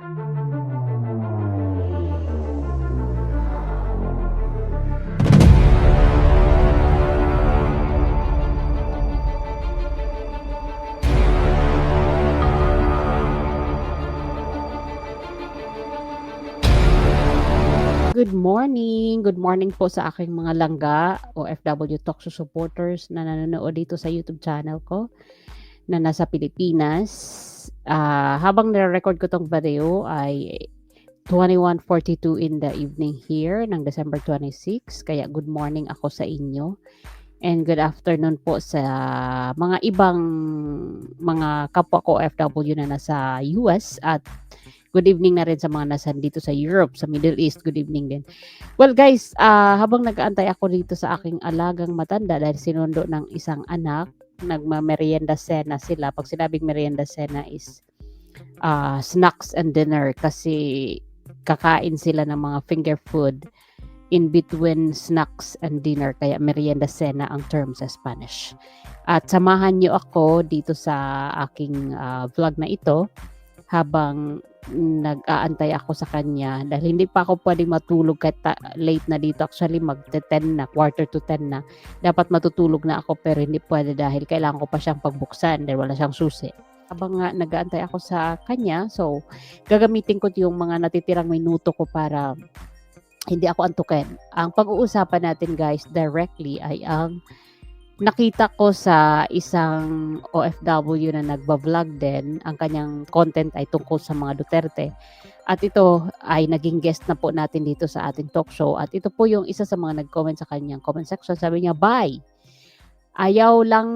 Good morning! Good morning po sa aking mga langga o FW Talk Show supporters na nanonood dito sa YouTube channel ko na nasa Pilipinas. Ah, habang nire-record ko tong video ay 21:42 in the evening here ng December 26. Kaya good morning ako sa inyo. And good afternoon po sa mga ibang mga kapwa ko FW na nasa US at good evening na rin sa mga nasa dito sa Europe, sa Middle East. Good evening din. Well guys, ah, habang nag-aantay ako dito sa aking alagang matanda dahil sinundo ng isang anak, nagma-merienda cena sila. Pag sinabing merienda cena is ah, snacks and dinner kasi kakain sila ng mga finger food in between snacks and dinner kaya merienda cena ang term sa Spanish. At samahan niyo ako dito sa aking ah, vlog na ito habang nag-aantay ako sa kanya dahil hindi pa ako pwedeng matulog kahit late na dito. Actually mag 10 na quarter to 10 na. Dapat matutulog na ako pero hindi pwede dahil kailangan ko pa siyang pagbuksan dahil wala siyang susi. Habang nga nag-aantay ako sa kanya so gagamitin ko yung mga natitirang minuto ko para hindi ako antukin. Ang pag-uusapan natin guys directly ay ang nakita ko sa isang OFW na nagba-vlog din, ang kanyang content ay tungkol sa mga Duterte. At ito ay naging guest na po natin dito sa ating talk show. At ito po yung isa sa mga nag-comment sa kanyang comment section. Sabi niya, bye! Ayaw lang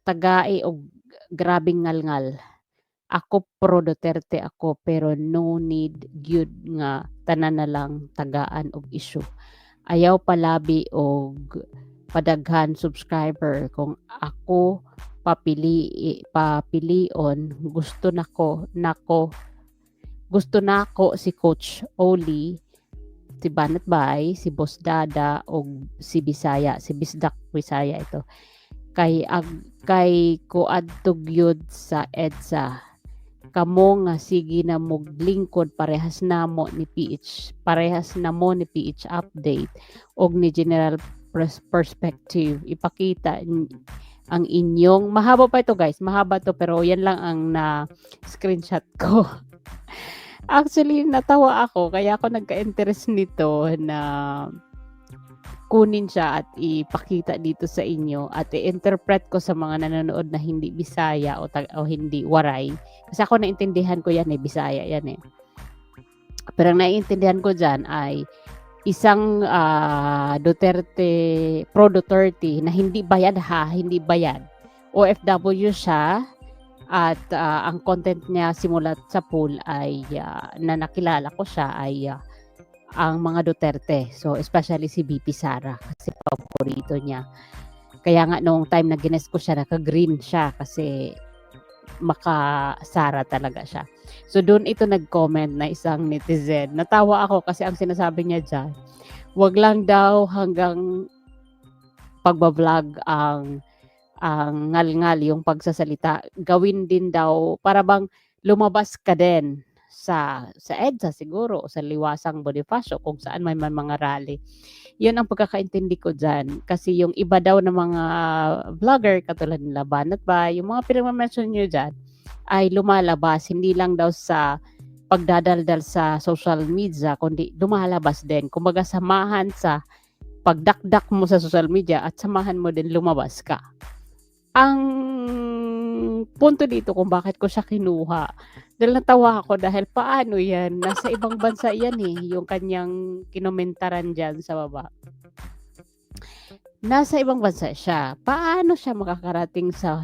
tagai o grabing ngalngal. Ako pro Duterte ako pero no need gyud nga tanan na lang tagaan og issue. Ayaw palabi og padaghan subscriber. Kung ako papili papilion gusto nako nako gusto nako si coach Oli si Banat Bay si Boss Dada o si Bisaya si Bisdak Bisaya ito. Kay ag kay ko adtog yun sa EDSA. Kamo nga sige na mo lingkod parehas namo ni PH parehas na mo ni PH update. Og ni General perspective. Ipakita ang inyong mahaba pa ito guys, mahaba to pero yan lang ang na screenshot ko. Actually, natawa ako kaya ako nagka-interest nito na kunin siya at ipakita dito sa inyo at i-interpret ko sa mga nanonood na hindi Bisaya o, tag- o hindi Waray. Kasi ako naintindihan ko yan eh, Bisaya yan eh. Pero ang naiintindihan ko dyan ay isang ah, Duterte, pro Duterte na hindi bayad ha, hindi bayad. OFW siya at ah, ang content niya simula sa pool ay ah, na nakilala ko siya ay ah, ang mga Duterte. So especially si BP Sara kasi paborito niya. Kaya nga noong time na gines ko siya naka-green siya kasi maka Sara talaga siya. So doon ito nag-comment na isang netizen. Natawa ako kasi ang sinasabi niya diyan, wag lang daw hanggang pagba-vlog ang ang ngal-ngal yung pagsasalita. Gawin din daw para bang lumabas ka din sa sa EDSA siguro o sa Liwasang Bonifacio kung saan may mga rally. Yun ang pagkakaintindi ko dyan. Kasi yung iba daw ng mga vlogger katulad nila Banat ba, yung mga pinag-mention nyo dyan, ay lumalabas hindi lang daw sa pagdadaldal sa social media kundi lumalabas din kumbaga samahan sa pagdakdak mo sa social media at samahan mo din lumabas ka ang punto dito kung bakit ko siya kinuha. Dahil natawa ako dahil paano yan? Nasa ibang bansa yan eh yung kanyang kinomentaran dyan sa baba. Nasa ibang bansa siya. Paano siya makakarating sa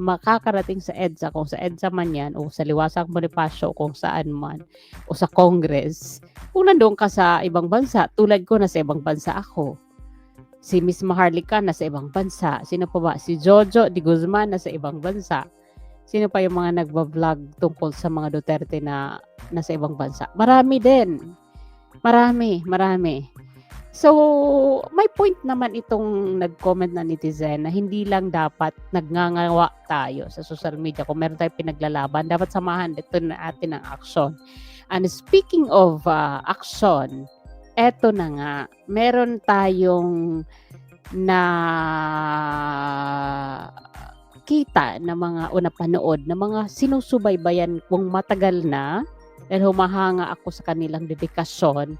makakarating sa EDSA kung sa EDSA man yan o sa Liwasang Bonifacio kung saan man o sa Congress? Kung nandoon ka sa ibang bansa tulad ko na sa ibang bansa ako si Miss Maharlika nasa ibang bansa. Sino pa ba? Si Jojo Di Guzman nasa ibang bansa. Sino pa yung mga nagba-vlog tungkol sa mga Duterte na nasa ibang bansa? Marami din. Marami marami. So, may point naman itong nag-comment na netizen na hindi lang dapat nagngangawa tayo sa social media. Kung meron tayong pinaglalaban, dapat samahan dito na atin ang action. And speaking of uh, action, eto na nga, meron tayong na kita na mga o napanood na mga sinusubaybayan kung matagal na dahil humahanga ako sa kanilang dedikasyon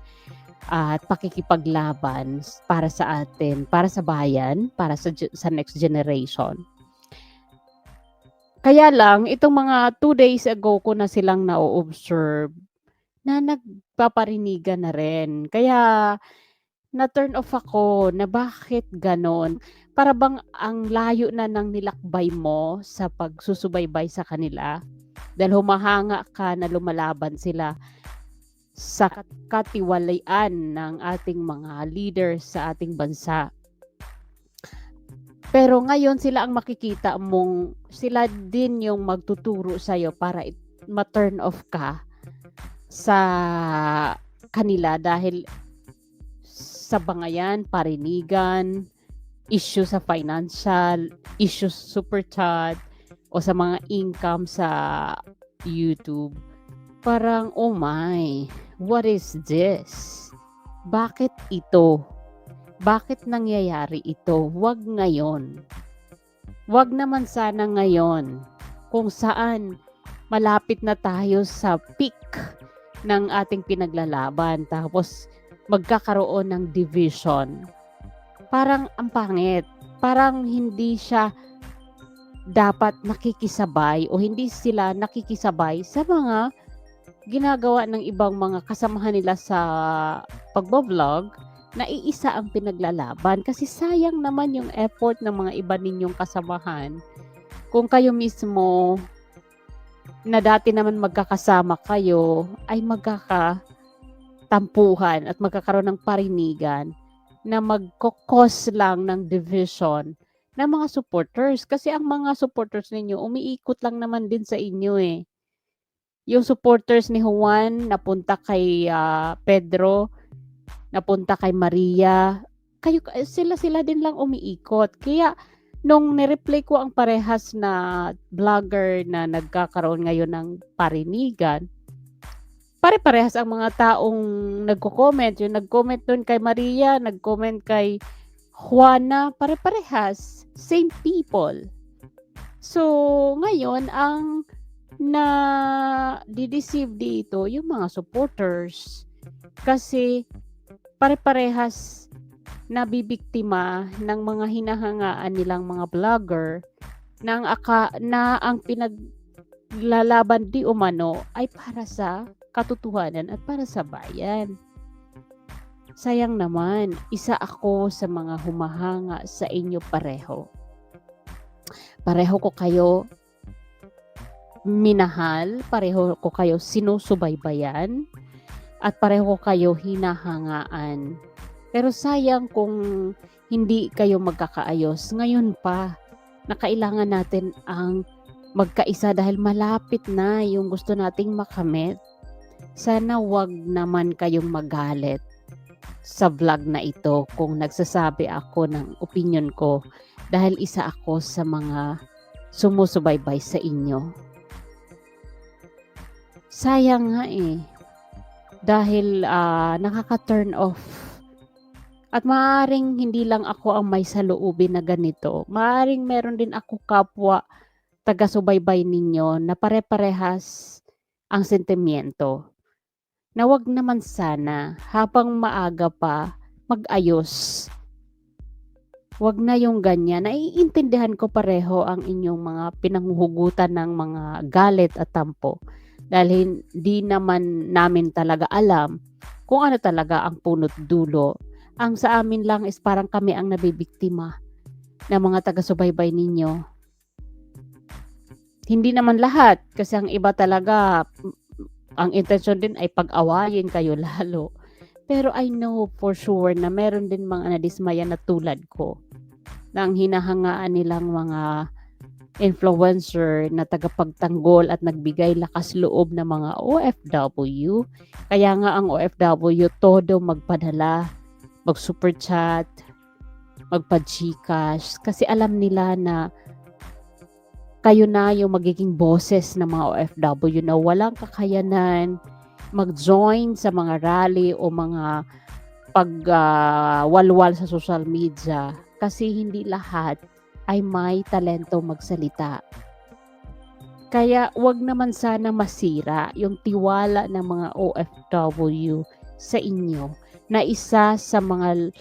at pakikipaglaban para sa atin, para sa bayan, para sa sa next generation. Kaya lang, itong mga two days ago ko na silang na-observe na nagpaparinigan na rin. Kaya na-turn off ako na bakit ganon. Para bang ang layo na ng nilakbay mo sa pagsusubaybay sa kanila dahil humahanga ka na lumalaban sila sa kat- katiwalian ng ating mga leaders sa ating bansa. Pero ngayon sila ang makikita mong sila din yung magtuturo sa iyo para ma-turn off ka sa kanila dahil sa bangayan, parinigan, issue sa financial, issue super chat, o sa mga income sa YouTube. Parang, oh my, what is this? Bakit ito? Bakit nangyayari ito? Wag ngayon. Wag naman sana ngayon. Kung saan malapit na tayo sa peak ng ating pinaglalaban. Tapos magkakaroon ng division. Parang ang pangit. Parang hindi siya dapat nakikisabay o hindi sila nakikisabay sa mga ginagawa ng ibang mga kasamahan nila sa pagbo-vlog na iisa ang pinaglalaban kasi sayang naman yung effort ng mga iba ninyong kasamahan kung kayo mismo na dati naman magkakasama kayo ay magkakatampuhan at magkakaroon ng parinigan na magkokos lang ng division ng mga supporters. Kasi ang mga supporters ninyo, umiikot lang naman din sa inyo eh. Yung supporters ni Juan, napunta kay ah, Pedro, napunta kay Maria, kayo, sila-sila din lang umiikot. Kaya, nung nireplay ko ang parehas na vlogger na nagkakaroon ngayon ng parinigan, pare-parehas ang mga taong nagko-comment. Yung nag-comment doon kay Maria, nag-comment kay Juana, pare-parehas. Same people. So, ngayon, ang na dideceive dito yung mga supporters. Kasi pare-parehas nabibiktima ng mga hinahangaan nilang mga vlogger ng aka, na ang pinaglalaban di umano ay para sa katotohanan at para sa bayan. Sayang naman, isa ako sa mga humahanga sa inyo pareho. Pareho ko kayo minahal, pareho ko kayo sinusubaybayan, at pareho ko kayo hinahangaan. Pero sayang kung hindi kayo magkakaayos. Ngayon pa, na kailangan natin ang magkaisa dahil malapit na yung gusto nating makamit. Sana wag naman kayong magalit sa vlog na ito kung nagsasabi ako ng opinion ko dahil isa ako sa mga sumusubaybay sa inyo. Sayang nga eh. Dahil ah, nakaka-turn off. At maaring hindi lang ako ang may saloobin na ganito. Maaring meron din ako kapwa taga-subaybay ninyo na pare-parehas ang sentimiento. Na wag naman sana habang maaga pa mag-ayos. Wag na yung ganyan. Naiintindihan ko pareho ang inyong mga pinanghuhugutan ng mga galit at tampo dahil hindi naman namin talaga alam kung ano talaga ang punot dulo. Ang sa amin lang is parang kami ang nabibiktima ng mga taga-subaybay ninyo. Hindi naman lahat kasi ang iba talaga ang intensyon din ay pag-awayin kayo lalo. Pero I know for sure na meron din mga nadismaya na tulad ko na ang hinahangaan nilang mga influencer na tagapagtanggol at nagbigay lakas loob ng mga OFW. Kaya nga ang OFW todo magpadala mag-super chat, magpa-Gcash kasi alam nila na kayo na yung magiging boses ng mga OFW na walang kakayanan mag-join sa mga rally o mga pag-walwal sa social media kasi hindi lahat ay may talento magsalita. Kaya wag naman sana masira yung tiwala ng mga OFW sa inyo na isa sa mga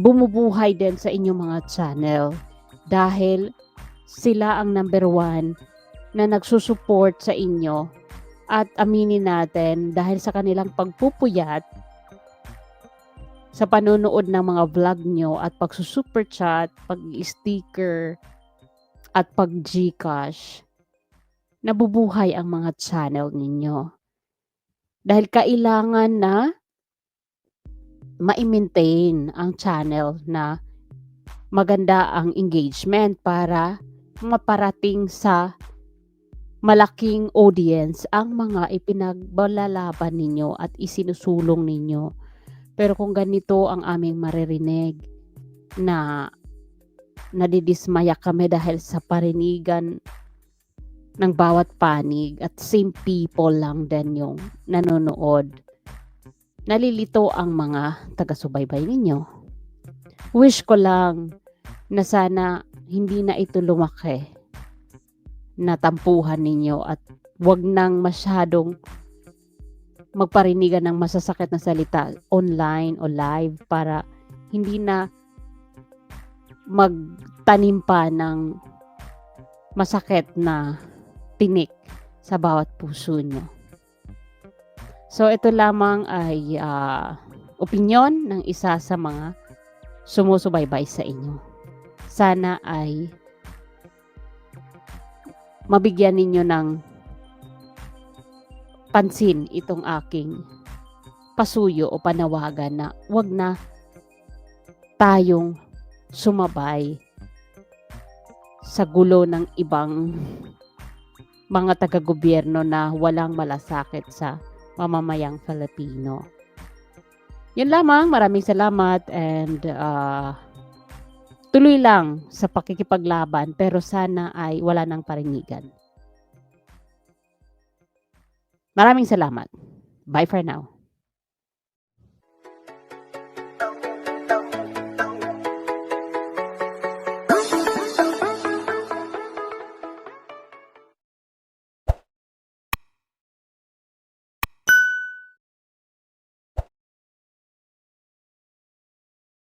bumubuhay din sa inyong mga channel dahil sila ang number one na nagsusupport sa inyo at aminin natin dahil sa kanilang pagpupuyat sa panonood ng mga vlog nyo at pagsusuper chat, pag-sticker, at pag-Gcash, nabubuhay ang mga channel ninyo. Dahil kailangan na ma-maintain ang channel na maganda ang engagement para maparating sa malaking audience ang mga ipinagbalalaban ninyo at isinusulong ninyo. Pero kung ganito ang aming maririnig na nadidismaya kami dahil sa parinigan ng bawat panig at same people lang din yung nanonood. Nalilito ang mga taga-subaybay ninyo. Wish ko lang na sana hindi na ito lumaki na tampuhan ninyo at wag nang masyadong magparinigan ng masasakit na salita online o live para hindi na magtanim pa ng masakit na tinik sa bawat puso nyo. So ito lamang ay ah, opinyon ng isa sa mga sumusubaybay sa inyo. Sana ay mabigyan ninyo ng pansin itong aking pasuyo o panawagan na wag na tayong sumabay sa gulo ng ibang mga taga-gobyerno na walang malasakit sa mamamayang Filipino. Yun lamang, maraming salamat and uh, tuloy lang sa pakikipaglaban pero sana ay wala nang parinigan. Maraming salamat. Bye for now.